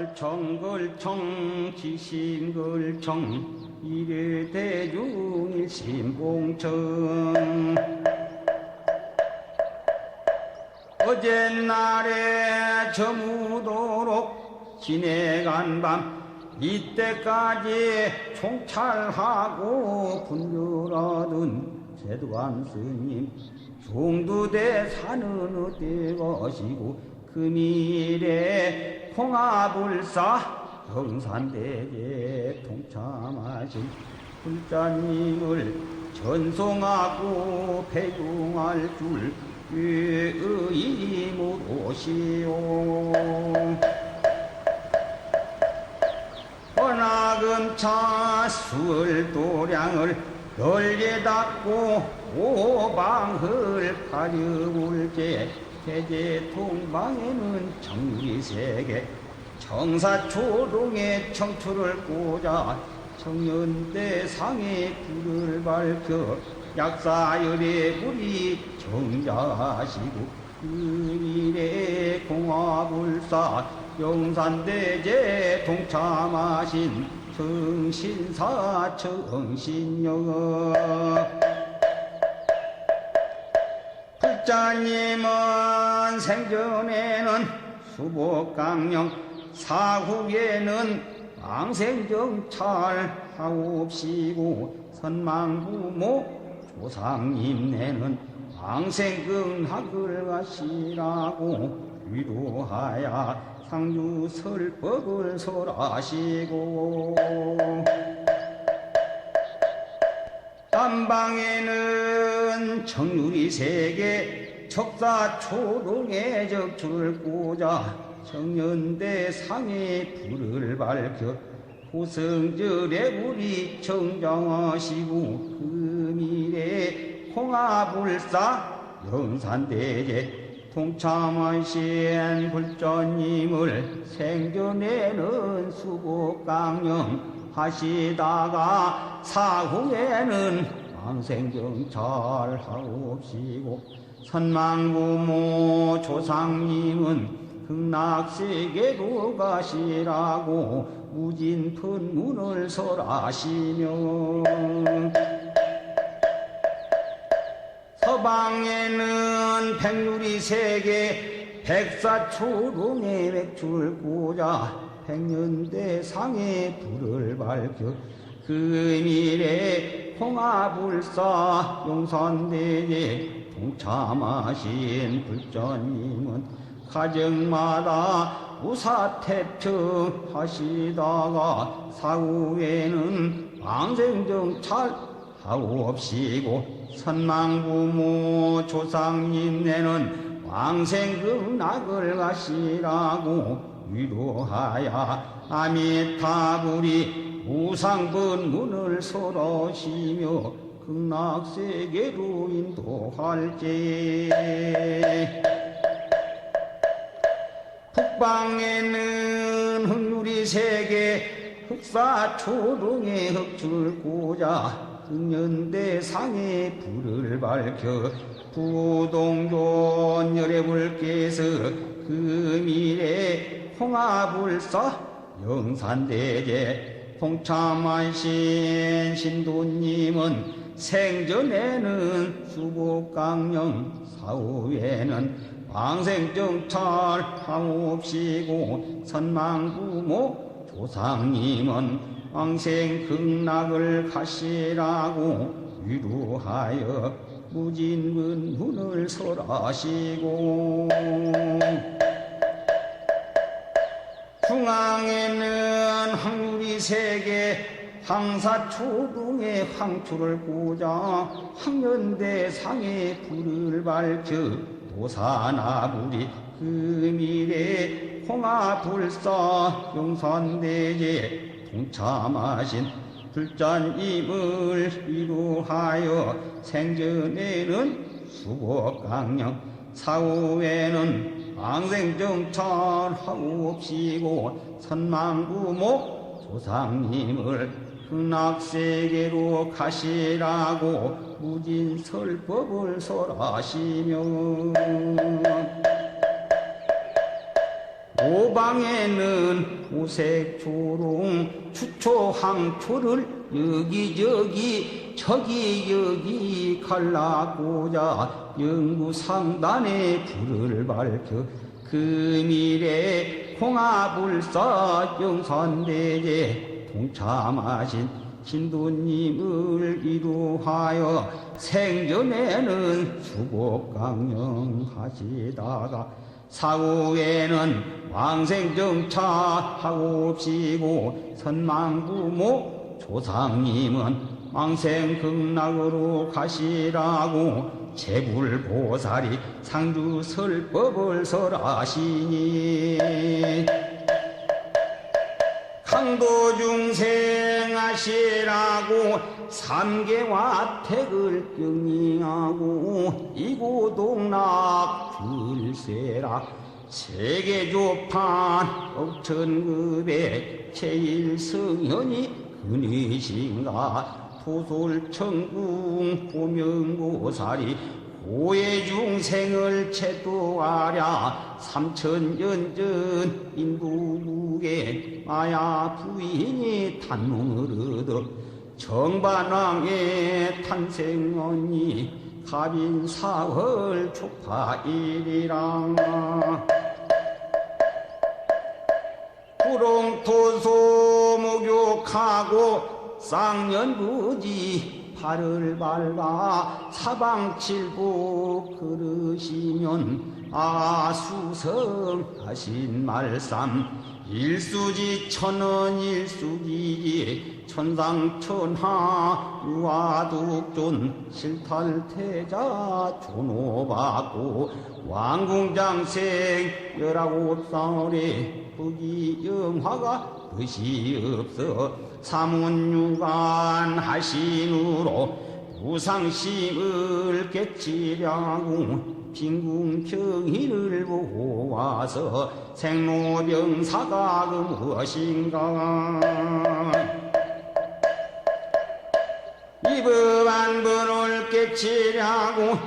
걸청걸청 지심걸청 이래대중일 신봉청. 어젯날에 저무도록 지내간 밤 이때까지 총찰하고 분별하던 제도관 스님 중두대 산은 어디 가시고 금일에 홍화불사 경산대제 통참하신 불자님을 전송하고 배웅할 줄 의무로시오. 원하금차 술도량을 널리 닦고 오방을 가려울게 대제통방에는 정리세계 정사초동의 청초를 꽂아 청년대 상의 불을 밝혀 약사열의 불이 정자하시고 그일에 공화불사 영산대제 동참하신 정신사 정신여 불자님은 생전에는 수복강령 사후에는 왕생정찰 하옵시고 선망부모 조상님네는 왕생근학을 가시라고 위로하야 상주설법을 설하시고 딴방에는 청유리 세계 척사 초동의 적출을 꽂아 청년대 상의 불을 밝혀 호성절의 불이 청정하시고 금일에 홍화불사 영산대제 통참하신 불전님을 생전에는 수복강령 하시다가 사후에는 왕생정찰하옵시고 선망부모 조상님은 극락세계로 가시라고 무진푼 문을 설하시며 서방에는 백유리 세계 백사초동의 맥출 고자 백년대 상의 불을 밝혀 금일에 홍화불사 용산대제 동참하신 불전님은 가정마다 우사태평 하시다가 사후에는 왕생정찰 하옵시고 선망부모 조상님 네는 왕생극락을 가시라고 위로하야 아미타불이 우상분 문을 설하시며 극락세계로 인도할제 북방에는 흑유리 세계 흑사 초동의 흑줄 고자 극년대 상의 불을 밝혀 부동존 열애불께서 금일에 홍화불사 영산대제. 통참하신 신도님은 생전에는 수복강령 사후에는 왕생정찰 하옵시고 선망부모 조상님은 왕생극락을 가시라고 위로하여 무진문문을 설하시고 중앙에는 항유리 세계 항사초동의 황초를 꽂아 황년대 상의 불을 밝혀 도사나불이 금일에 홍화불사 용산대제 동참하신 불자님을 위로하여 생전에는 수복강령 사후에는 왕생정찰하옵시고 선망부모 조상님을 극락세계로 가시라고 무진설법을 설하시며 오방에는 오색초롱 추초항초를 여기저기 저기 여기 갈라고자 영구상단에 불을 밝혀 금일에 홍화불사 영산대제 동참하신 신도님을 이루하여 생전에는 수복강령하시다가 사후에는 왕생정차하옵시고 선망부모 조상님은 왕생극락으로 가시라고 제불보살이 상주설법을 설하시니 강도중생하시라고 삼계와 택을 경리하고 이고동락 불세라. 세계조판 억천급의 제일성현이 근이신가. 토솔천궁 보명보살이 고해 중생을 채도하랴. 삼천년 전 인도국에 마야 부인이 탄문을 얻어 정반왕의 탄생언니 갑인 사월 초파일이랑 구롱토소 목욕하고 쌍년부지 발을 밟아 사방칠보 그르시면 아수성하신 말씀 일수지 천원 일수지 천상천하 유아독존 실탈태자 존호받고 왕궁장생 열아홉 살에 부귀영화가 뜻이 없어. 사문유관 하신으로 부상심을 깨치려고 빈궁경희를 보고 와서 생로병사가 그 무엇인가? 이법한 번을 깨치려고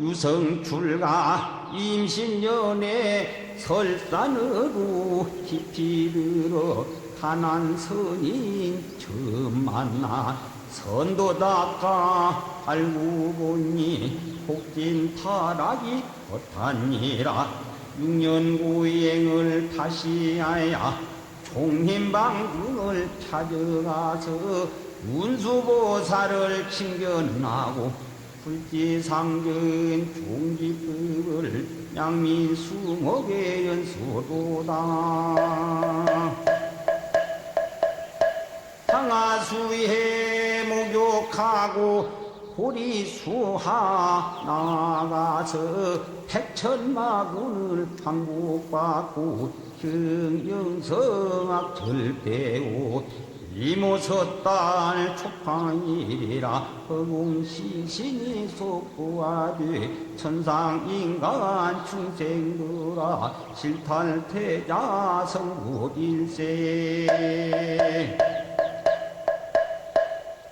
유성출가 임신년에 설산으로 들어 가난 선인 처음 만나 선도 닦아 알고 보니 복진 타락이 못하니라 육년 고행을 다시 하야 총힘방군을 찾아가서 운수보살을 칭견하고 불지상전 종지법을 양민수목의 연수도다. 상하수해 목욕하고 호리수하 나가서 백천마군을 방북받고 경영성악 절대오 이모서딸 초판이라 허공시신이 속구하되 천상인간 충생들아 실탈태자 성부일세.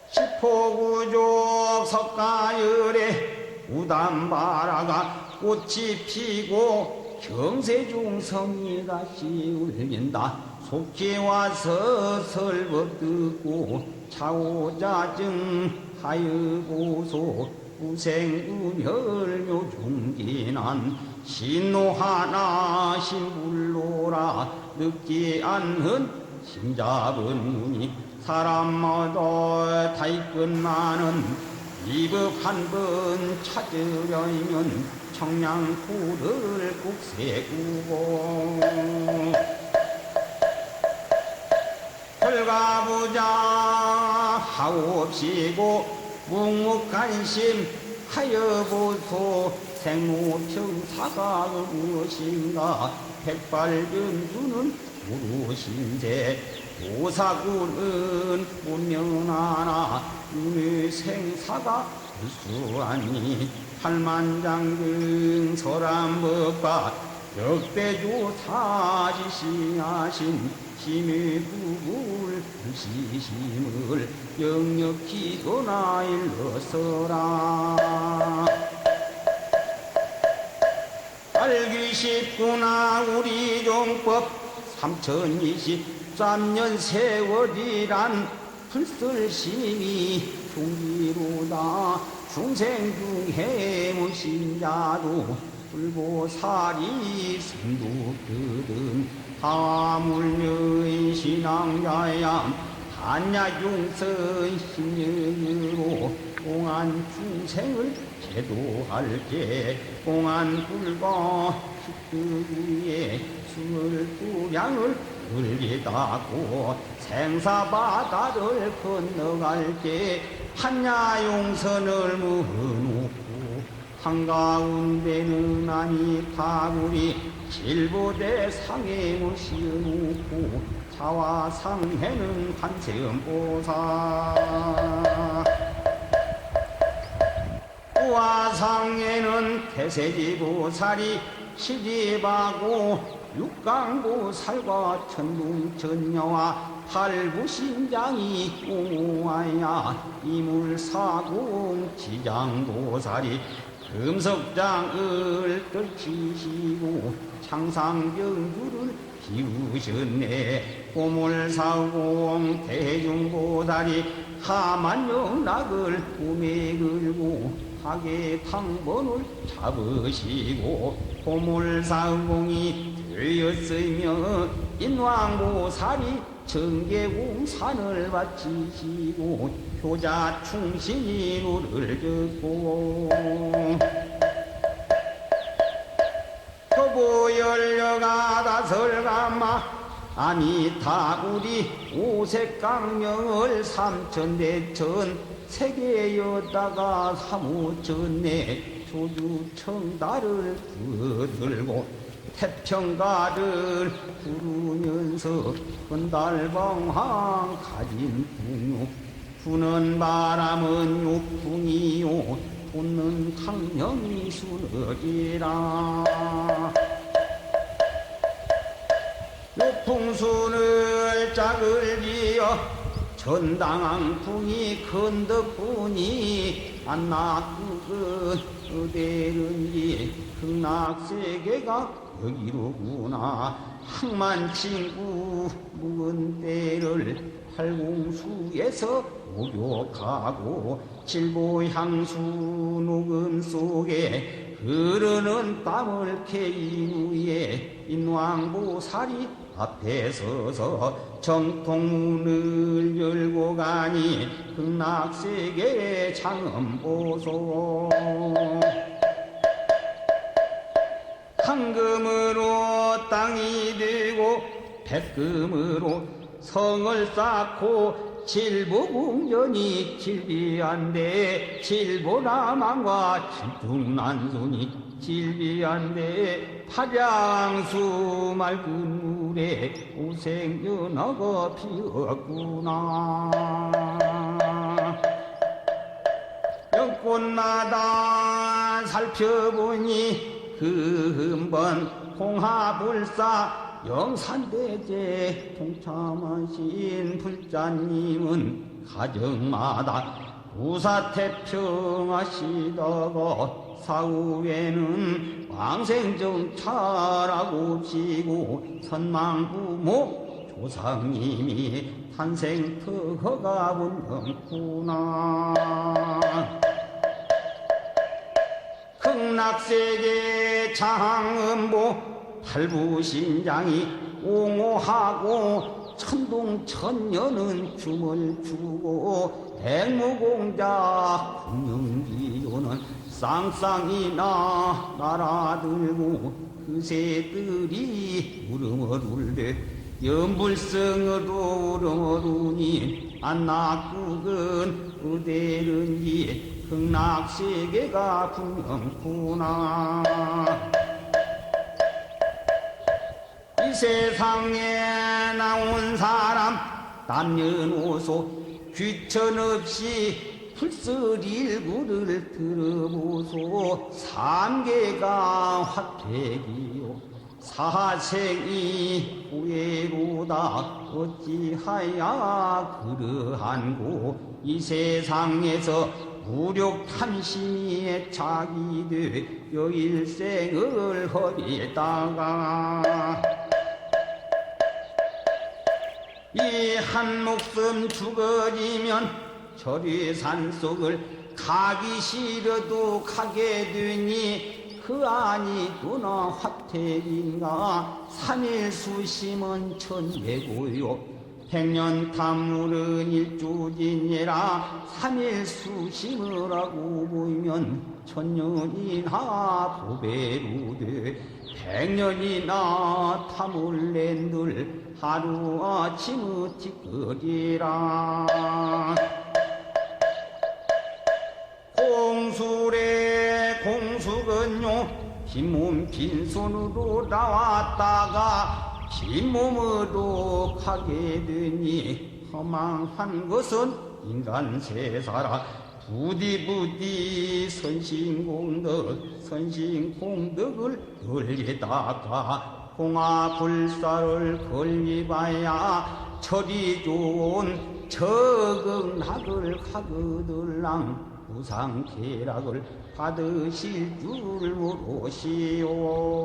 시포구족 석가열에 우담바라가 꽃이 피고 경세중성이 다시 울린다 속지 와서 설법 듣고 차오자증 하여고소 우생우멸묘 중진한 신노 하나 신불로라 늦지 않은 심잡은 문이 사람마다 다이끝만은 이법 한번 찾으려면 청량포를 꼭 세우고 헐가부자. 하옵시고 묵묵관심 하여보소 생로평사가 무엇인가? 백발견주는 무엇인데? 오사구는 본명하나? 눈의 생사가 불수하니? 팔만장등 서람법과 역대조사지시하신 힘의 부불 불시심을 영역히 도나 일러서라. 알기 쉽구나 우리 종법 삼천이십삼년 세월이란 불설심이 종기로다. 중생 중에 무신자도 불보살이 승도거든 하물며 신앙자야 한야용선 심령으로 공안 중생을 제도할게 공안 불과 식그 위에 숨을 두량을 울리다고 생사바다를 건너갈게 한야용선을 무놓고 한가운데는 아니 가구리 질보대 상에 모시놓고 자화상해는 관세음보살 우화상에는 태세지보살이 시집하고 육강보살과 천둥천녀와 팔부신장이 공하야 이물사공 지장보살이 금석장을 떨치시고 창상경주를 비우셨네. 고물사공 대중보살이 하만영락을 꿈에 걸고 하계 탕번을 잡으시고 고물사공이 들렸으며 인왕보살이 정계공산을 바치시고 효자 충신이 노를 듣고 허 보열려가 다설가마. 아미타구리 오색강명을 삼천대천 세계였다가 사무쳤네 조주청다를 들고 태평가를 부르면서 건달방황 가진 풍요. 부는 바람은 욕풍이요. 돋는 강령이 수너지라 욕풍순을 짝을 지어 전당항풍이 건덕분이 안낙극은 어디든지 극락세계가 여기로구나. 항만 친구 묵은 때를 팔공수에서 목욕하고 칠보향수 녹음 속에 흐르는 땀을 캐인 후에 인왕보살이 앞에 서서 정통문을 열고 가니 극락세계의 장엄보소. 황금으로 땅이 되고 백금으로 성을 쌓고 칠보궁전이 질비한데 칠보나만과 칠중난손이 질비한데 파장수 맑은 물에 우생연어가 피었구나. 연꽃마다 살펴보니 금번 홍하불사 영산대제 동참하신 불자님은 가정마다 우사태평하시다가 사후에는 왕생정차라고 치고 선망부모 조상님이 탄생터허가 분명구나. 극락세계 장음보 팔부신장이 옹호하고 천동천녀는 춤을 추고 백무공자 궁영기조는 쌍쌍이나 날아들고 그새들이 울음을 울되 연불성으로 울음을 우니 안낙국은 어디든지 극락세계가 이 세상에 나온 사람 남녀노소 귀천 없이 풀서일구를 들어보소 삼계가 화택이요. 사생이 후회로다 어찌하야 그러한고. 이 세상에서 무력 탐심이 착이 되어 일생을 허리다가 이 한 목숨 죽어지면 저리 산속을 가기 싫어도 가게 되니 그 안이 누나 화택인가? 삼일 수심은 천배고요. 백년 탐물은 일주진이라 삼일 수심을 하고 보이면 천년이나 보배로 돼 백년이나 탐을낸들 하루아침의 티끌이라. 공술의 공숙은요 빈몸 빈손으로 나왔다가 빈몸으로 가게 되니 허망한 것은 인간 세사라 부디 부디 선신공덕 선신공덕을 걸리다가 공화불사를 걸리봐야 철이 좋은 적응학을 가거들랑 무상쾌락을 받으실 줄 모르시오.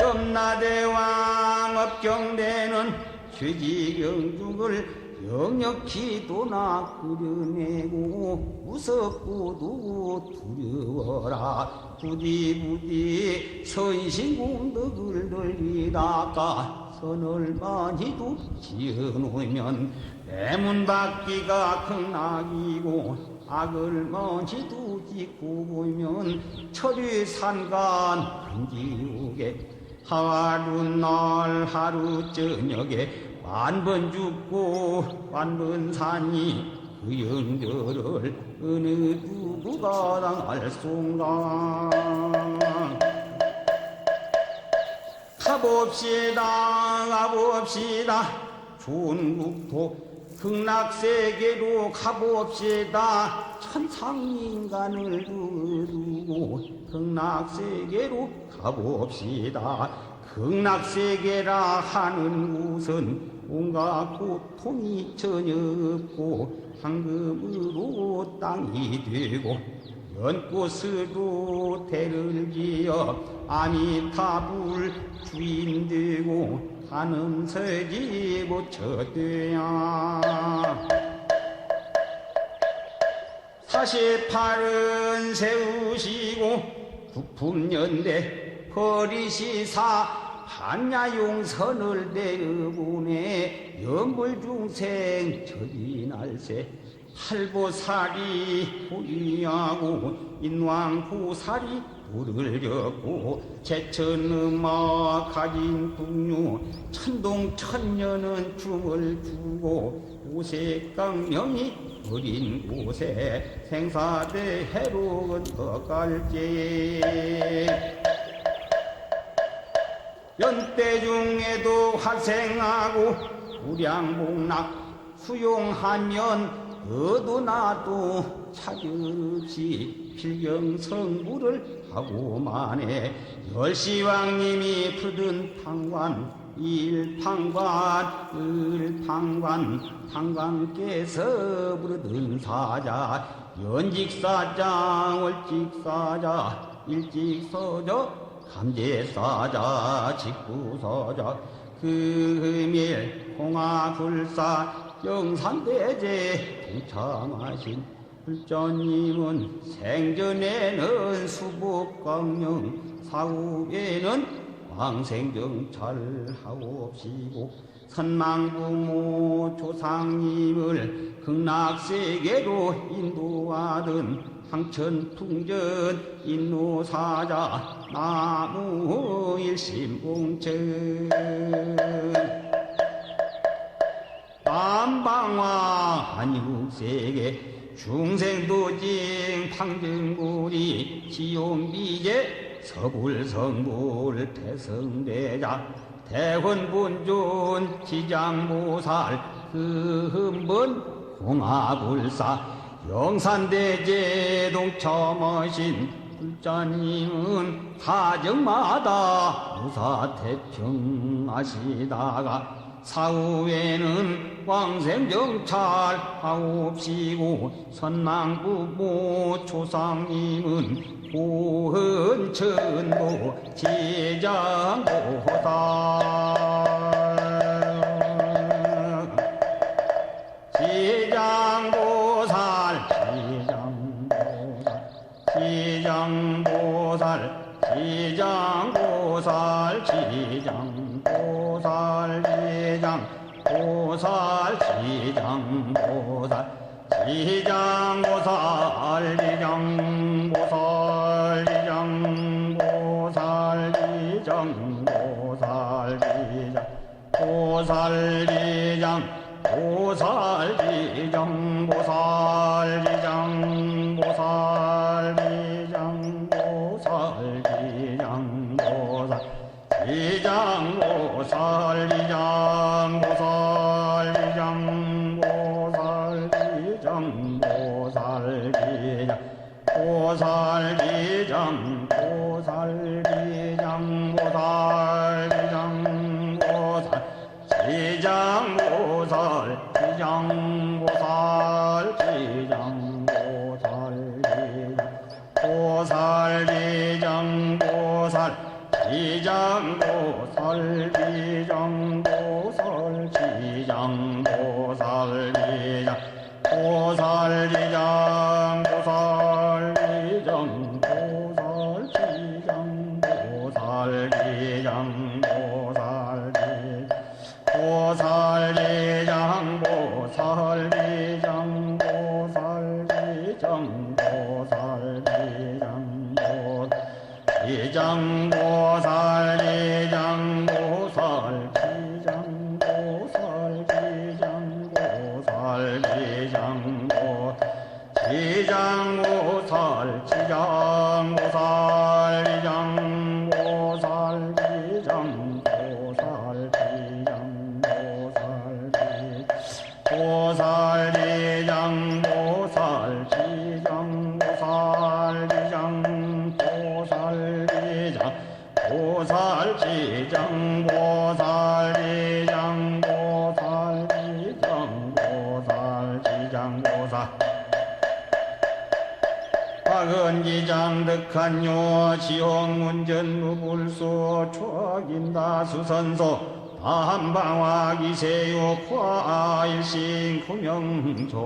염라대왕 업경대는 최지경중을 영역히 도나 그려내고 무섭고도 두려워라. 부디 부디 선신공덕을 늘리다가 선을 많이 도 지어놓으면 내문 받기가 극락이고 악을 먼지도 짓고 보면 철위산간 한지옥에 하루 날 하루 저녁에 만번 죽고 만번 사니 그 영절을 어느 누구가 당할 순가 가봅시다 가봅시다. 좋은 국토 극락세계로 가봅시다. 천상 인간을 두고 극락세계로 가봅시다. 극락세계라 하는 곳은 온갖 고통이 전혀 없고 황금으로 땅이 되고 연꽃으로 대를 지어 아미타불 주인 되고 한음서지 모처되야. 사십팔은 세우시고 국품연대 거리시사 한야용선을 내어보내 영불중생 저리날새 팔보살이 보이하고 인왕보살이 불을 졌고 제천음악 가진 국류 천동천년은 춤을 추고 오색강명이 어린 곳에 생사대 해로운 덕갈제. 연때 중에도 활생하고 우량복락 수용하면 어도 나도 차질없이 필경성부를 하고만해 열시왕님이 부든 탕관 일탕관 을탕관 탕관께서 부르던 사자 연직사자 월직사자 일직서저 감제사자 직구서자. 금일 홍화불사 영산대제 동참하신 불전님은 생전에는 수복광령 사후에는 왕생경찰 하옵시고 선망부모 조상님을 극락세계로 인도하던 항천풍전 인노사자 나무 일심공천. 남방화 한육세계 중생도징 방증구리 지용비제 서불성불 태성대자 대원본존 지장모살 그흠번 공화불사 영산대제 동참하신 불자님은 가정마다 무사태평 하시다가 사후에는 왕생정찰 하옵시고 선왕부 모초상임은 고헌천보 제장보다. 장보살 제장보살 제장보살 제장보살 제장 보살 지장 보살 지장 보살 지장 보살 지장 보살 지장 보살 지장 보살 我在。 전기장득한 요 지옥문전 무불소 초인다 수선소. 한방화기세요 화일신 구명조